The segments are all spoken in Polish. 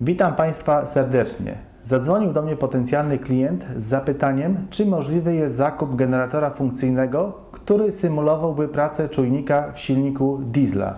Witam Państwa serdecznie. Zadzwonił do mnie potencjalny klient z zapytaniem, czy możliwy jest zakup generatora funkcyjnego, który symulowałby pracę czujnika w silniku diesla.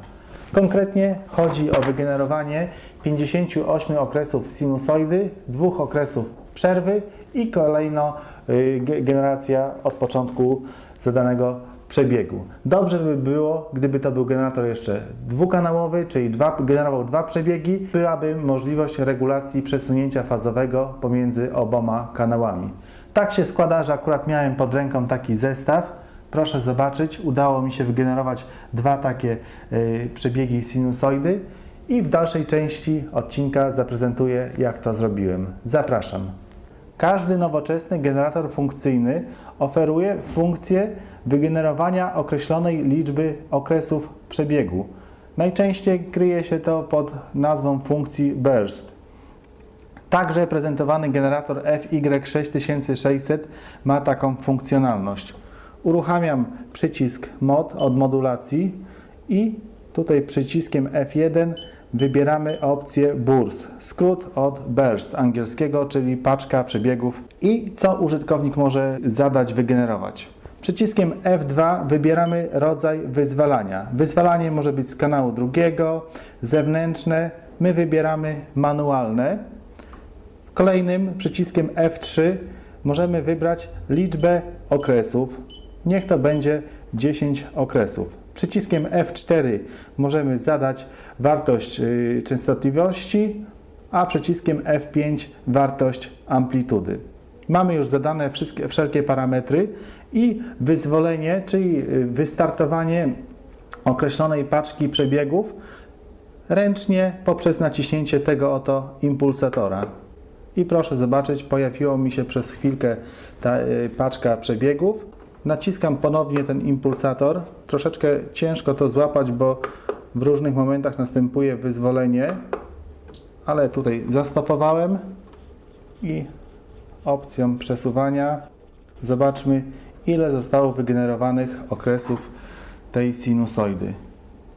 Konkretnie chodzi o wygenerowanie 58 okresów sinusoidy, dwóch okresów przerwy i kolejno y, ge- generacja od początku zadanego przebiegu. Dobrze by było, gdyby to był generator jeszcze dwukanałowy, czyli dwa, generował dwa przebiegi, byłaby możliwość regulacji przesunięcia fazowego pomiędzy oboma kanałami. Tak się składa, że akurat miałem pod ręką taki zestaw. Proszę zobaczyć, udało mi się wygenerować dwa takie y, przebiegi sinusoidy i w dalszej części odcinka zaprezentuję, jak to zrobiłem. Zapraszam. Każdy nowoczesny generator funkcyjny oferuje funkcję wygenerowania określonej liczby okresów przebiegu. Najczęściej kryje się to pod nazwą funkcji burst. Także prezentowany generator FY6600 ma taką funkcjonalność. Uruchamiam przycisk mod od modulacji i tutaj przyciskiem F1 wybieramy opcję BURS, skrót od burst angielskiego, czyli paczka przebiegów i co użytkownik może zadać, wygenerować. Przyciskiem F2 wybieramy rodzaj wyzwalania. Wyzwalanie może być z kanału drugiego, zewnętrzne, my wybieramy manualne. Kolejnym przyciskiem F3 możemy wybrać liczbę okresów. Niech to będzie 10 okresów. Przyciskiem F4 możemy zadać wartość y, częstotliwości, a przyciskiem F5 wartość amplitudy. Mamy już zadane wszystkie, wszelkie parametry i wyzwolenie, czyli y, wystartowanie określonej paczki przebiegów ręcznie poprzez naciśnięcie tego oto impulsatora. I proszę zobaczyć, pojawiło mi się przez chwilkę ta y, paczka przebiegów. Naciskam ponownie ten impulsator. Troszeczkę ciężko to złapać, bo w różnych momentach następuje wyzwolenie, ale tutaj zastopowałem i opcją przesuwania zobaczmy, ile zostało wygenerowanych okresów tej sinusoidy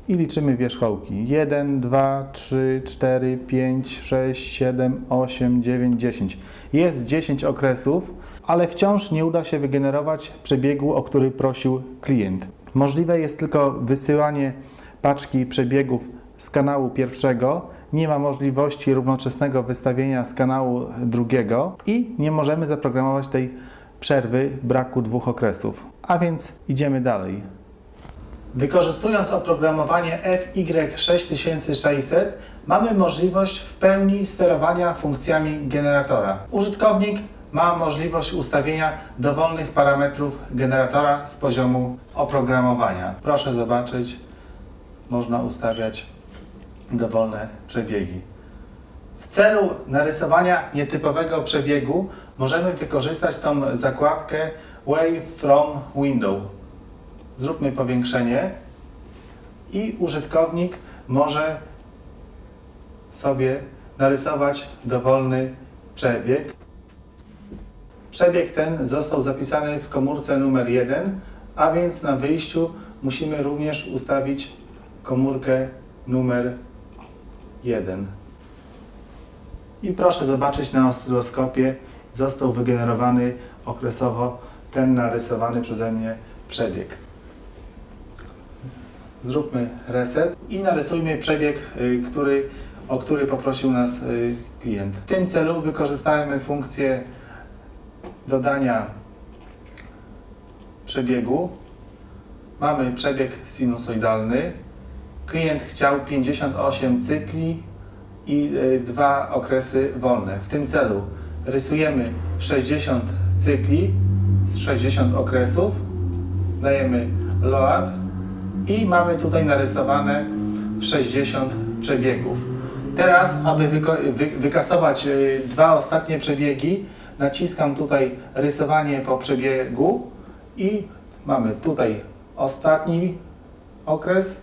i liczymy wierzchołki. 1, 2, 3, 4, 5, 6, 7, 8, 9, 10. Jest 10 okresów, ale wciąż nie uda się wygenerować przebiegu, o który prosił klient. Możliwe jest tylko wysyłanie paczki przebiegów z kanału pierwszego. Nie ma możliwości równoczesnego wystawienia z kanału drugiego i nie możemy zaprogramować tej przerwy braku dwóch okresów. A więc idziemy dalej. Wykorzystując oprogramowanie FY6600 mamy możliwość w pełni sterowania funkcjami generatora. Użytkownik ma możliwość ustawienia dowolnych parametrów generatora z poziomu oprogramowania. Proszę zobaczyć, można ustawiać dowolne przebiegi. W celu narysowania nietypowego przebiegu możemy wykorzystać tą zakładkę Wave from Window. Zróbmy powiększenie i użytkownik może sobie narysować dowolny przebieg. Przebieg ten został zapisany w komórce numer 1, a więc na wyjściu musimy również ustawić komórkę numer 1. I proszę zobaczyć na oscyloskopie został wygenerowany okresowo ten narysowany przeze mnie przebieg. Zróbmy reset i narysujmy przebieg, y, który, o który poprosił nas y, klient. W tym celu wykorzystajmy funkcję dodania przebiegu. Mamy przebieg sinusoidalny. Klient chciał 58 cykli i y, dwa okresy wolne. W tym celu rysujemy 60 cykli z 60 okresów, dajemy load i mamy tutaj narysowane 60 przebiegów. Teraz, aby wykasować y, dwa ostatnie przebiegi, naciskam tutaj rysowanie po przebiegu i mamy tutaj ostatni okres,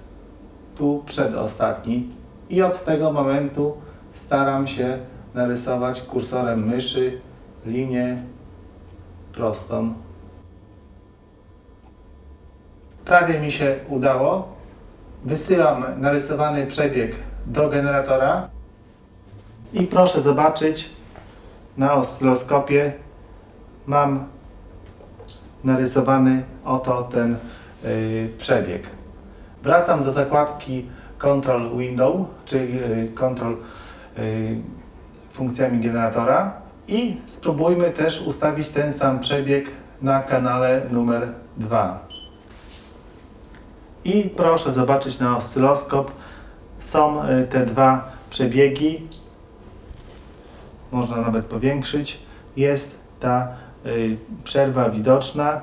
tu przedostatni i od tego momentu staram się narysować kursorem myszy linię prostą. Prawie mi się udało. Wysyłam narysowany przebieg do generatora I proszę zobaczyć na oscyloskopie mam narysowany oto ten y, przebieg. Wracam do zakładki Control Window, czyli y, Control y, funkcjami generatora i spróbujmy też ustawić ten sam przebieg na kanale numer 2. I proszę zobaczyć na oscyloskop są y, te dwa przebiegi. Można nawet powiększyć. Jest ta y, przerwa widoczna.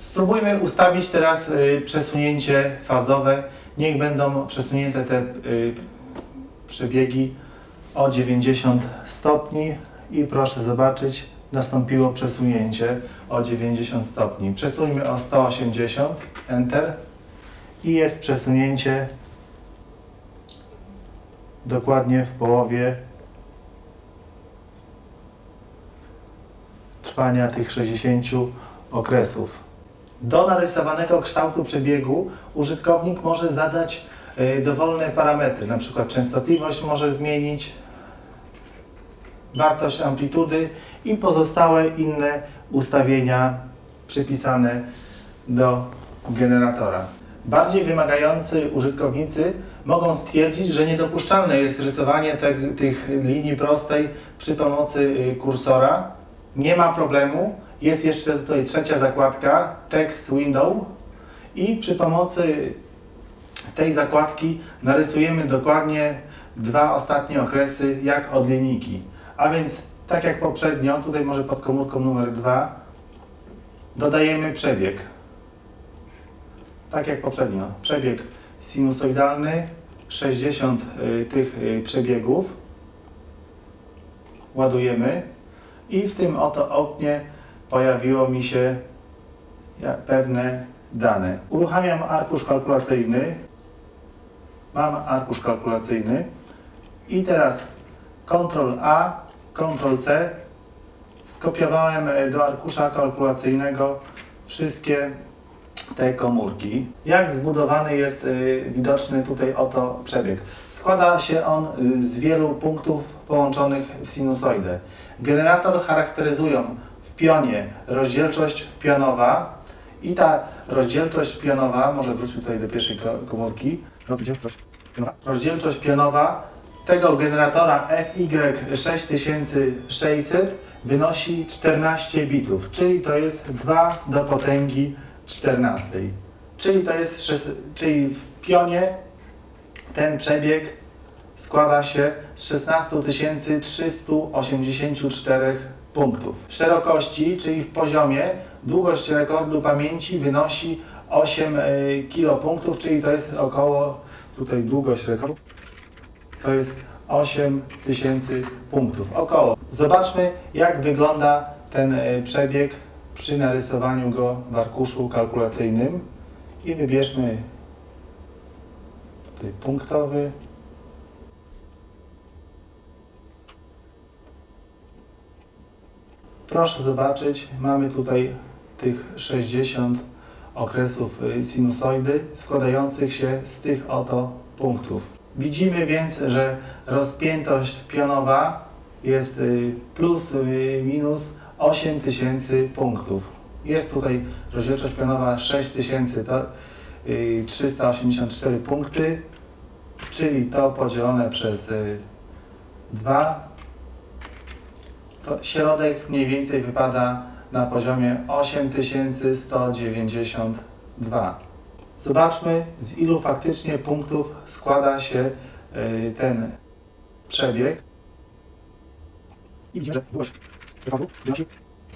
Spróbujmy ustawić teraz y, przesunięcie fazowe. Niech będą przesunięte te y, przebiegi o 90 stopni i proszę zobaczyć, nastąpiło przesunięcie o 90 stopni. Przesuńmy o 180, Enter i jest przesunięcie dokładnie w połowie trwania tych 60 okresów. Do narysowanego kształtu przebiegu użytkownik może zadać y, dowolne parametry, na przykład częstotliwość może zmienić, wartość amplitudy i pozostałe inne ustawienia przypisane do generatora. Bardziej wymagający użytkownicy mogą stwierdzić, że niedopuszczalne jest rysowanie te, tych linii prostej przy pomocy y, kursora. Nie ma problemu. Jest jeszcze tutaj trzecia zakładka, Text Window i przy pomocy tej zakładki narysujemy dokładnie dwa ostatnie okresy jak od linijki. A więc tak jak poprzednio, tutaj może pod komórką numer 2 dodajemy przebieg. Tak jak poprzednio. Przebieg sinusoidalny, 60 y, tych y, przebiegów ładujemy i w tym oto oknie pojawiło mi się pewne dane. Uruchamiam arkusz kalkulacyjny. Mam arkusz kalkulacyjny i teraz Ctrl A, Ctrl C. Skopiowałem e, do arkusza kalkulacyjnego wszystkie te komórki. Jak zbudowany jest y, widoczny tutaj oto przebieg? Składa się on y, z wielu punktów połączonych w sinusoidę. Generator charakteryzują w pionie rozdzielczość pionowa i ta rozdzielczość pionowa, może wróćmy tutaj do pierwszej ko- komórki, rozdzielczość pionowa, rozdzielczość pionowa tego generatora FY6600 wynosi 14 bitów, czyli to jest 2 do potęgi 14. Czyli to jest, czyli w pionie ten przebieg składa się z 16 384 punktów. W szerokości, czyli w poziomie, długość rekordu pamięci wynosi 8 kilopunktów, czyli to jest około, tutaj długość rekordu, to jest 8 tysięcy punktów, około. Zobaczmy, jak wygląda ten e, przebieg przy narysowaniu go w arkuszu kalkulacyjnym i wybierzmy tutaj punktowy. Proszę zobaczyć, mamy tutaj tych 60 okresów y, sinusoidy składających się z tych oto punktów. Widzimy więc, że rozpiętość pionowa jest y, plus y, minus 8 tysięcy punktów. Jest tutaj rozdzielczość pionowa 6384 y, punkty, czyli to podzielone przez y, 2, to środek mniej więcej wypada na poziomie 8192. Zobaczmy, z ilu faktycznie punktów składa się y, ten przebieg. I widzimy, że długość rekordu wynosi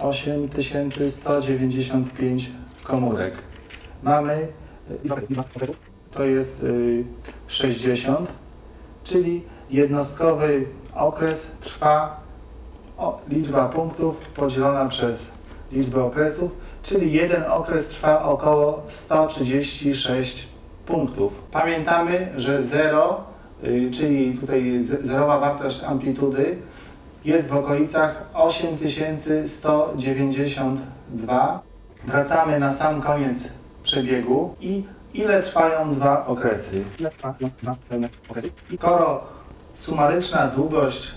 8195 komórek. Mamy, y, to jest y, 60, czyli jednostkowy okres trwa liczba punktów podzielona przez liczbę okresów, czyli jeden okres trwa około 136 punktów. Pamiętamy, że 0, y, czyli tutaj zerowa wartość amplitudy jest w okolicach 8192. Wracamy na sam koniec przebiegu i ile trwają dwa okresy. Ile trwa dwa pełne okresy? Skoro sumaryczna długość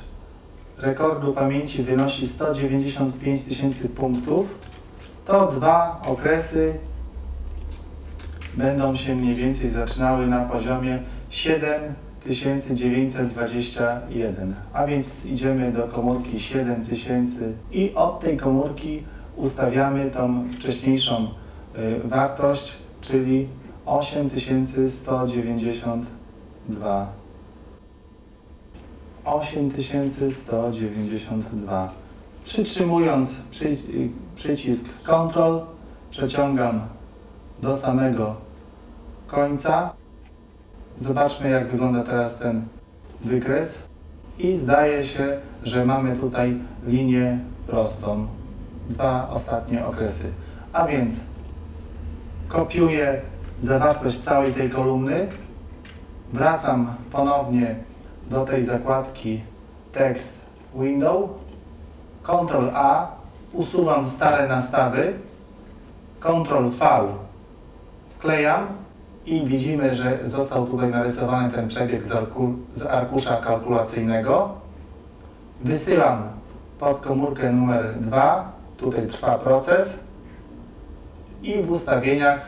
rekordu pamięci wynosi 195 tysięcy punktów, to dwa okresy będą się mniej więcej zaczynały na poziomie 7921. A więc idziemy do komórki 7000 i od tej komórki ustawiamy tą wcześniejszą y, wartość, czyli 8192. 8192. Przytrzymując przy, y, przycisk Ctrl, przeciągam do samego końca. Zobaczmy, jak wygląda teraz ten wykres. I zdaje się, że mamy tutaj linię prostą. Dwa ostatnie okresy. A więc kopiuję zawartość całej tej kolumny. Wracam ponownie do tej zakładki Text Window. Ctrl A. Usuwam stare nastawy. Ctrl V. Wklejam i widzimy, że został tutaj narysowany ten przebieg z, arku, z arkusza kalkulacyjnego. Wysyłam pod komórkę numer 2. Tutaj trwa proces. I w ustawieniach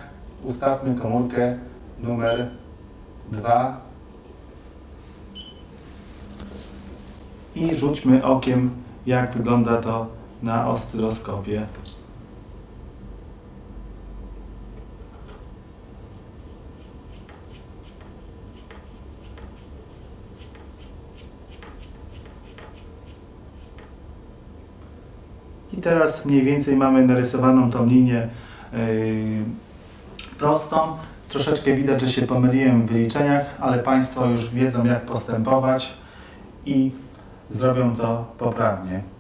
ustawmy komórkę numer 2 i rzućmy okiem, jak wygląda to na oscyloskopie. I teraz mniej więcej mamy narysowaną tą linię yy, prostą. Troszeczkę widać, że się pomyliłem w wyliczeniach, ale Państwo już wiedzą, jak postępować i zrobią to poprawnie.